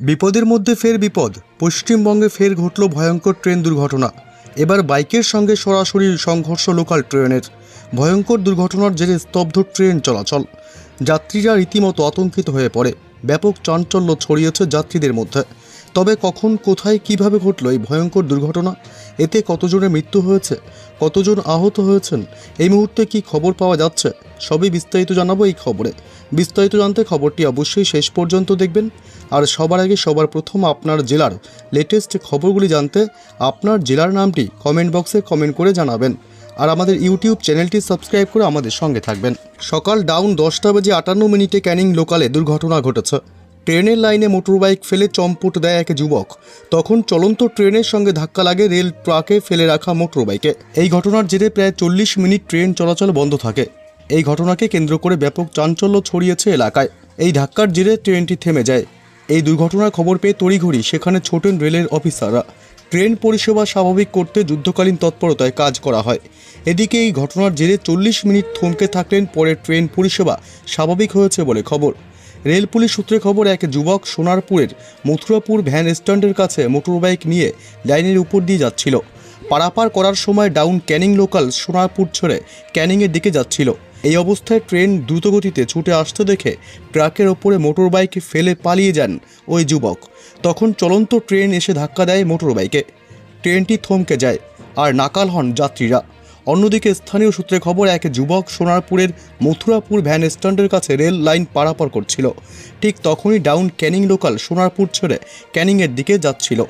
বিপদের মধ্যে ফের বিপদ, পশ্চিমবঙ্গে ফের ঘটল ভয়ঙ্কর ট্রেন দুর্ঘটনা। এবার বাইকের সঙ্গে সরাসরি সংঘর্ষ লোকাল ট্রেনের। ভয়ঙ্কর দুর্ঘটনার জেরে স্তব্ধ ট্রেন চলাচল। যাত্রীরা রীতিমতো আতঙ্কিত হয়ে পড়ে। ব্যাপক চাঞ্চল্য ছড়িয়েছে যাত্রীদের মধ্যে। তবে কখন, কোথায়, কীভাবে ঘটল এই ভয়ঙ্কর দুর্ঘটনা? এতে কতজনের মৃত্যু হয়েছে? কতজন আহত হয়েছেন? এই মুহূর্তে কি খবর পাওয়া যাচ্ছে? সবই বিস্তারিত জানাব এই খবরে। বিস্তারিত জানতে খবরটি অবশ্যই শেষ পর্যন্ত দেখবেন। আর সবার আগে সবার প্রথম আপনার জেলার লেটেস্ট খবরগুলি জানতে আপনার জেলার নামটি কমেন্ট বক্সে কমেন্ট করে জানাবেন। আর আমাদের ইউটিউব চ্যানেলটি সাবস্ক্রাইব করে আমাদের সঙ্গে থাকবেন। সকাল ডাউন দশটা বেজে আটান্ন মিনিটে ক্যানিং লোকালে দুর্ঘটনা ঘটেছে। ট্রেনের লাইনে মোটরবাইক ফেলে চম্পট দেয় এক যুবক। তখন চলন্ত ট্রেনের সঙ্গে ধাক্কা লাগে রেল ট্রাকে ফেলে রাখা মোটরবাইকে। এই ঘটনার জেরে প্রায় চল্লিশ মিনিট ট্রেন চলাচল বন্ধ থাকে। এই ঘটনাকে কেন্দ্র করে ব্যাপক চাঞ্চল্য ছড়িয়েছে এলাকায়। এই ধাক্কার জেরে ট্রেনটি থেমে যায়। এই দুর্ঘটনার খবর পেয়ে তড়িঘড়ি সেখানে ছোটেন রেলের অফিসাররা। ট্রেন পরিষেবা স্বাভাবিক করতে যুদ্ধকালীন তৎপরতায় কাজ করা হয়। এদিকে এই ঘটনার জেরে চল্লিশ মিনিট থমকে থাকলেন পরে ট্রেন পরিষেবা স্বাভাবিক হয়েছে বলে খবর। রেল পুলিশ সূত্রে খবর, এক যুবক সোনারপুরের মথুরাপুর ভ্যান স্ট্যান্ডের কাছে মোটরবাইক নিয়ে লাইনের উপর দিয়ে যাচ্ছিল। পারাপার করার সময় ডাউন ক্যানিং লোকাল সোনারপুর ছেড়ে ক্যানিংয়ের দিকে যাচ্ছিল। এই অবস্থায় ট্রেন দ্রুতগতিতে ছুটে আসতে দেখে ট্রাকের ওপরে মোটরবাইক ফেলে পালিয়ে যান ওই যুবক। তখন চলন্ত ট্রেন এসে ধাক্কা দেয় মোটরবাইকে। ট্রেনটি থমকে যায় আর নাকাল হন যাত্রীরা। অন্যদিকে স্থানীয় সূত্রে খবর, এক যুবক সোনারপুরের মথুরাপুর ভ্যান স্ট্যান্ডের কাছে রেল লাইন পারাপার করছিল। ঠিক তখনই ডাউন ক্যানিং লোকাল সোনারপুর ছেড়ে ক্যানিংয়ের দিকে যাচ্ছিল।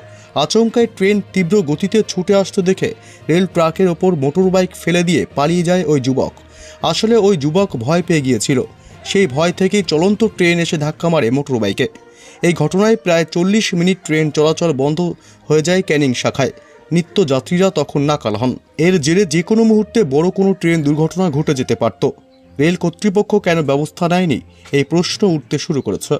আচমকায় ট্রেন তীব্র গতিতে ছুটে আসতে দেখে রেল ট্রাকের ওপর মোটরবাইক ফেলে দিয়ে পালিয়ে যায় ওই যুবক। আসলে ওই যুবক ভয় পেয়ে গিয়েছিল। সেই ভয় থেকেই চলন্ত ট্রেন এসে ধাক্কা মারে মোটরবাইকে। এই ঘটনায় প্রায় চল্লিশ মিনিট ট্রেন চলাচল বন্ধ হয়ে যায় ক্যানিং শাখায়। নিত্য যাত্রীরা তখন নাকাল হন। এর জেরে যে কোনো মুহূর্তে বড় কোনো ট্রেন দুর্ঘটনা ঘটে যেতে পারত। রেল কর্তৃপক্ষ কেন ব্যবস্থা নেয়নি? এই প্রশ্ন উঠতে শুরু করেছে।